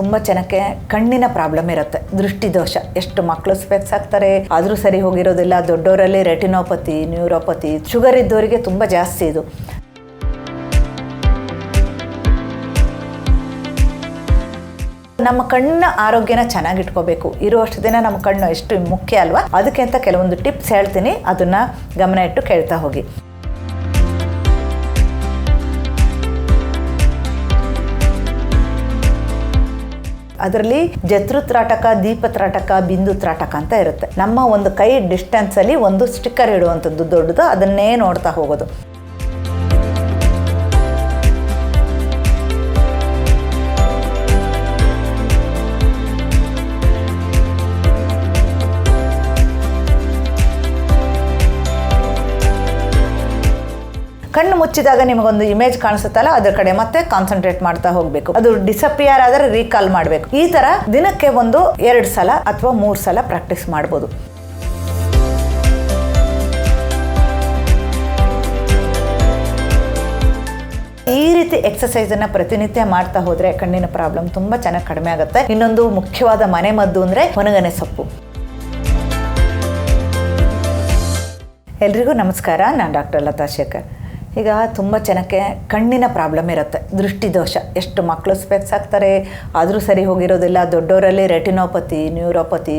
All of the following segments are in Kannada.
ತುಂಬ ಜನಕ್ಕೆ ಕಣ್ಣಿನ ಪ್ರಾಬ್ಲಮ್ ಇರುತ್ತೆ. ದೃಷ್ಟಿದೋಷ. ಎಷ್ಟು ಮಕ್ಕಳು ಸ್ಪೆಕ್ಸ್ ಆಗ್ತಾರೆ ಆದರೂ ಸರಿ ಹೋಗಿರೋದಿಲ್ಲ ದೊಡ್ಡವರಲ್ಲಿ ರೆಟಿನೋಪತಿ, ನ್ಯೂರೋಪತಿ, ಶುಗರ್ ಇದ್ದವರಿಗೆ ತುಂಬ ಜಾಸ್ತಿ ಇದು. ನಮ್ಮ ಕಣ್ಣ ಆರೋಗ್ಯನ ಚೆನ್ನಾಗಿಟ್ಕೋಬೇಕು. ಇರುವಷ್ಟು ದಿನ ನಮ್ಮ ಕಣ್ಣು ಎಷ್ಟು ಮುಖ್ಯ ಅಲ್ವಾ? ಅದಕ್ಕೆ ಅಂತ ಕೆಲವೊಂದು ಟಿಪ್ಸ್ ಹೇಳ್ತೀನಿ. ಅದನ್ನ ಗಮನ ಇಟ್ಟು ಕೇಳ್ತಾ ಹೋಗಿ. ಅದರಲ್ಲಿ ಜತ್ರು ತ್ರಾಟಕ, ದೀಪ ತ್ರಾಟಕ, ಬಿಂದು ತ್ರಾಟಕ ಅಂತ ಇರುತ್ತೆ. ನಮ್ಮ ಒಂದು ಕೈ ಡಿಸ್ಟೆನ್ಸ್ ಅಲ್ಲಿ ಒಂದು ಸ್ಟಿಕ್ಕರ್ ಇಡುವಂಥದ್ದು ದೊಡ್ಡದು, ಅದನ್ನೇ ನೋಡ್ತಾ ಹೋಗೋದು. ಕಣ್ಣು ಮುಚ್ಚಿದಾಗ ನಿಮಗೊಂದು ಇಮೇಜ್ ಕಾಣಿಸುತ್ತಲ್ಲ, ಅದ್ರ ಕಡೆ ಮತ್ತೆ ಕಾನ್ಸಂಟ್ರೇಟ್ ಮಾಡ್ತಾ ಹೋಗಬೇಕು. ಅದು ಡಿಸಪಿಯರ್ ಆದರೆ ರೀಕಾಲ್ ಮಾಡಬೇಕು. ಈ ತರ ದಿನಕ್ಕೆ ಒಂದು ಎರಡು ಸಲ ಅಥವಾ ಮೂರು ಸಲ ಪ್ರಾಕ್ಟೀಸ್ ಮಾಡ್ಬೋದು. ಈ ರೀತಿ ಎಕ್ಸಸೈಸ್ ಅನ್ನ ಪ್ರತಿನಿತ್ಯ ಮಾಡ್ತಾ ಹೋದ್ರೆ ಕಣ್ಣಿನ ಪ್ರಾಬ್ಲಮ್ ತುಂಬಾ ಚೆನ್ನಾಗಿ ಕಡಿಮೆ ಆಗುತ್ತೆ. ಇನ್ನೊಂದು ಮುಖ್ಯವಾದ ಮನೆ ಮದ್ದು ಅಂದ್ರೆ ಹೊನಗನೆ ಸೊಪ್ಪು. ಎಲ್ರಿಗೂ ನಮಸ್ಕಾರ. ನಾನು ಡಾಕ್ಟರ್ ಲತಾ ಶೇಖರ್. ಈಗ ತುಂಬ ಜನಕ್ಕೆ ಕಣ್ಣಿನ ಪ್ರಾಬ್ಲಮ್ ಇರುತ್ತೆ. ದೃಷ್ಟಿದೋಷ. ಎಷ್ಟು ಮಕ್ಕಳು ಸ್ಪೆಕ್ಸ್ ಆಗ್ತಾರೆ, ಆದರೂ ಸರಿ ಹೋಗಿರೋದಿಲ್ಲ ದೊಡ್ಡವರಲ್ಲಿ ರೆಟಿನೋಪತಿ, ನ್ಯೂರೋಪತಿ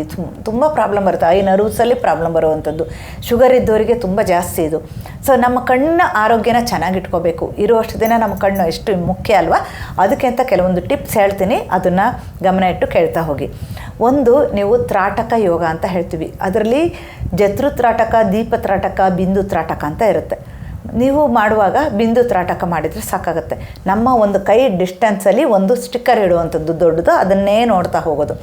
ತುಂಬ ಪ್ರಾಬ್ಲಮ್ ಬರುತ್ತೆ. ಐ ನರ್ವ್ಸಲ್ಲಿ ಪ್ರಾಬ್ಲಮ್ ಬರುವಂಥದ್ದು. ಶುಗರ್ ಇದ್ದವರಿಗೆ ತುಂಬ ಜಾಸ್ತಿ ಇದು. ಸೊ ನಮ್ಮ ಕಣ್ಣಿನ ಆರೋಗ್ಯನ ಚೆನ್ನಾಗಿಟ್ಕೋಬೇಕು ಇರುವಷ್ಟು ದಿನ ನಮ್ಮ ಕಣ್ಣು ಎಷ್ಟು ಮುಖ್ಯ ಅಲ್ವಾ? ಅದಕ್ಕೆ ಅಂತ ಕೆಲವೊಂದು ಟಿಪ್ಸ್ ಹೇಳ್ತೀನಿ. ಅದನ್ನು ಗಮನ ಇಟ್ಟು ಕೇಳ್ತಾ ಹೋಗಿ. ಒಂದು, ನೀವು ತ್ರಾಟಕ ಯೋಗ ಅಂತ ಹೇಳ್ತೀವಿ. ಅದರಲ್ಲಿ ಜತೃ ತ್ರಾಟಕ, ದೀಪ ತ್ರಾಟಕ, ಬಿಂದು ತ್ರಾಟಕ ಅಂತ ಇರುತ್ತೆ. ನೀವು ಮಾಡುವಾಗ ಬಿಂದು ತ್ರಾಟಕ ಮಾಡಿದರೆ ಸಾಕಾಗುತ್ತೆ. ನಮ್ಮ ಒಂದು ಕೈ ಡಿಸ್ಟೆನ್ಸಲ್ಲಿ ಒಂದು ಸ್ಟಿಕ್ಕರ್ ಇಡುವಂಥದ್ದು ದೊಡ್ಡದು, ಅದನ್ನೇ ನೋಡ್ತಾ ಹೋಗೋದು.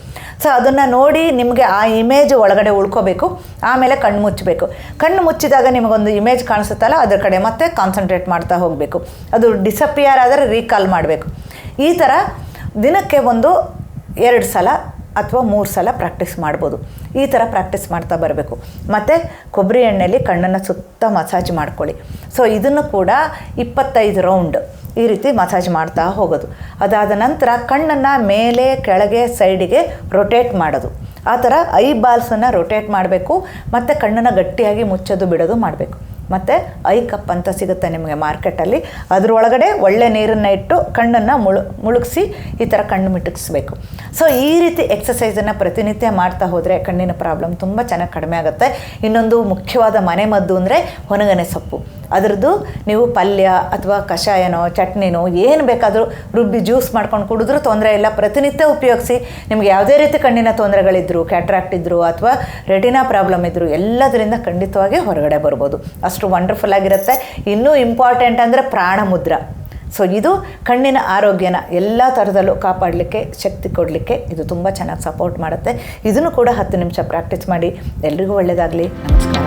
ಸೊ ಅದನ್ನು ನೋಡಿ ನಿಮಗೆ ಆ ಇಮೇಜ್ ಒಳಗಡೆ ಉಳ್ಕೋಬೇಕು, ಆಮೇಲೆ ಕಣ್ಣು ಮುಚ್ಚಬೇಕು. ಕಣ್ಣು ಮುಚ್ಚಿದಾಗ ನಿಮಗೊಂದು ಇಮೇಜ್ ಕಾಣಿಸುತ್ತಲ್ಲ, ಅದ್ರ ಕಡೆ ಮತ್ತೆ ಕಾನ್ಸಂಟ್ರೇಟ್ ಮಾಡ್ತಾ ಹೋಗಬೇಕು. ಅದು ಡಿಸಪಿಯರ್ ಆದರೆ ರೀಕಾಲ್ ಮಾಡಬೇಕು. ಈ ಥರ ದಿನಕ್ಕೆ ಒಂದು ಎರಡು ಸಲ ಅಥವಾ ಮೂರು ಸಲ ಪ್ರಾಕ್ಟೀಸ್ ಮಾಡ್ಬೋದು. ಈ ಥರ ಪ್ರಾಕ್ಟೀಸ್ ಮಾಡ್ತಾ ಬರಬೇಕು. ಮತ್ತು ಕೊಬ್ಬರಿ ಎಣ್ಣೆಯಲ್ಲಿ ಕಣ್ಣನ್ನು ಸುತ್ತ ಮಸಾಜ್ ಮಾಡ್ಕೊಳ್ಳಿ. ಸೊ ಇದನ್ನು ಕೂಡ ಇಪ್ಪತ್ತೈದು ರೌಂಡ್ ಈ ರೀತಿ ಮಸಾಜ್ ಮಾಡ್ತಾ ಹೋಗೋದು. ಅದಾದ ನಂತರ ಕಣ್ಣನ್ನು ಮೇಲೆ, ಕೆಳಗೆ ಸೈಡಿಗೆ ರೊಟೇಟ್ ಮಾಡೋದು. ಆ ಥರ ಐ ಬಾಲ್ಸನ್ನು ರೊಟೇಟ್ ಮಾಡಬೇಕು. ಮತ್ತು ಕಣ್ಣನ್ನು ಗಟ್ಟಿಯಾಗಿ ಮುಚ್ಚೋದು, ಬಿಡೋದು ಮಾಡಬೇಕು. ಮತ್ತು ಐ ಕಪ್ ಅಂತ ಸಿಗುತ್ತೆ ನಿಮಗೆ ಮಾರ್ಕೆಟಲ್ಲಿ. ಅದರೊಳಗಡೆ ಒಳ್ಳೆ ನೀರನ್ನು ಇಟ್ಟು ಕಣ್ಣನ್ನು ಮುಳು, ಮುಳುಗಿಸಿ ಈ ಥರ ಕಣ್ಣು ಮಿಟುಕಿಸ್ಬೇಕು ಸೊ ಈ ರೀತಿ ಎಕ್ಸಸೈಸನ್ನು ಪ್ರತಿನಿತ್ಯ ಮಾಡ್ತಾ ಹೋದರೆ ಕಣ್ಣಿನ ಪ್ರಾಬ್ಲಮ್ ತುಂಬ ಚೆನ್ನಾಗಿ ಕಡಿಮೆ ಆಗುತ್ತೆ. ಇನ್ನೊಂದು ಮುಖ್ಯವಾದ ಮನೆ ಮದ್ದು ಅಂದರೆ ಹೊನಗನೆ ಸೊಪ್ಪು. ಅದರದ್ದು ನೀವು ಪಲ್ಯ ಅಥವಾ ಕಷಾಯನೋ, ಚಟ್ನಿನೋ, ಏನು ಬೇಕಾದರೂ ರುಬ್ಬಿ ಜ್ಯೂಸ್ ಮಾಡ್ಕೊಂಡು ಕುಡಿದ್ರೂ ತೊಂದರೆ ಇಲ್ಲ. ಪ್ರತಿನಿತ್ಯ ಉಪಯೋಗಿಸಿ. ನಿಮ್ಗೆ ಯಾವುದೇ ರೀತಿ ಕಣ್ಣಿನ ತೊಂದರೆಗಳಿದ್ರು, ಕ್ಯಾಟ್ರಾಕ್ಟ್ ಇದ್ದರು ಅಥವಾ ರೆಟಿನಾ ಪ್ರಾಬ್ಲಮ್ ಇದ್ದರು ಎಲ್ಲದರಿಂದ ಖಂಡಿತವಾಗಿ ಹೊರಗಡೆ ಬರ್ಬೋದು. ಅಷ್ಟು ವಂಡರ್ಫುಲ್ ಆಗಿರುತ್ತೆ. ಇನ್ನೂ ಇಂಪಾರ್ಟೆಂಟ್ ಅಂದರೆ ಪ್ರಾಣ ಮುದ್ರ ಸೊ ಇದು ಕಣ್ಣಿನ ಆರೋಗ್ಯನ ಎಲ್ಲ ಥರದಲ್ಲೂ ಕಾಪಾಡಲಿಕ್ಕೆ ಶಕ್ತಿ ಕೊಡಲಿಕ್ಕೆ ಇದು ತುಂಬ ಚೆನ್ನಾಗಿ ಸಪೋರ್ಟ್ ಮಾಡುತ್ತೆ. ಇದನ್ನು ಕೂಡ ಹತ್ತು ನಿಮಿಷ ಪ್ರಾಕ್ಟೀಸ್ ಮಾಡಿ. ಎಲ್ರಿಗೂ ಒಳ್ಳೆಯದಾಗಲಿ ನಮಸ್ಕಾರ.